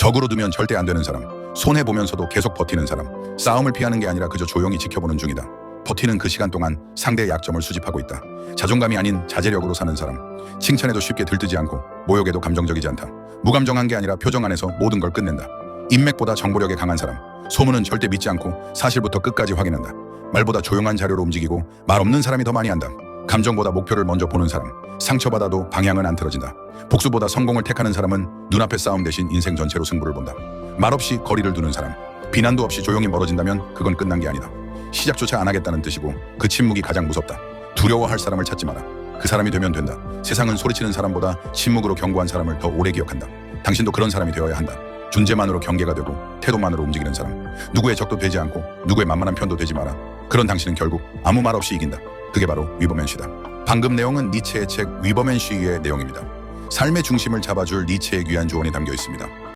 적으로 두면 절대 안 되는 사람. 손해 보면서도 계속 버티는 사람. 싸움을 피하는 게 아니라 그저 조용히 지켜보는 중이다. 버티는 그 시간 동안 상대의 약점을 수집하고 있다. 자존감이 아닌 자제력으로 사는 사람. 칭찬에도 쉽게 들뜨지 않고 모욕에도 감정적이지 않다. 무감정한 게 아니라 표정 안에서 모든 걸 끝낸다. 인맥보다 정보력에 강한 사람. 소문은 절대 믿지 않고 사실부터 끝까지 확인한다. 말보다 조용한 자료로 움직이고 말 없는 사람이 더 많이 한다. 감정보다 목표를 먼저 보는 사람. 상처받아도 방향은 안 틀어진다. 복수보다 성공을 택하는 사람은 눈앞의 싸움 대신 인생 전체로 승부를 본다. 말없이 거리를 두는 사람. 비난도 없이 조용히 멀어진다면 그건 끝난 게 아니다. 시작조차 안 하겠다는 뜻이고 그 침묵이 가장 무섭다. 두려워할 사람을 찾지 마라. 그 사람이 되면 된다. 세상은 소리치는 사람보다 침묵으로 경고한 사람을 더 오래 기억한다. 당신도 그런 사람이 되어야 한다. 존재만으로 경계가 되고 태도만으로 움직이는 사람. 누구의 적도 되지 않고 누구의 만만한 편도 되지 마라. 그런 당신은 결국 아무 말 없이 이긴다. 그게 바로 위버맨쉬다. 방금 내용은 니체의 책 위버맨쉬의 내용입니다. 삶의 중심을 잡아줄 니체의 귀한 조언이 담겨 있습니다.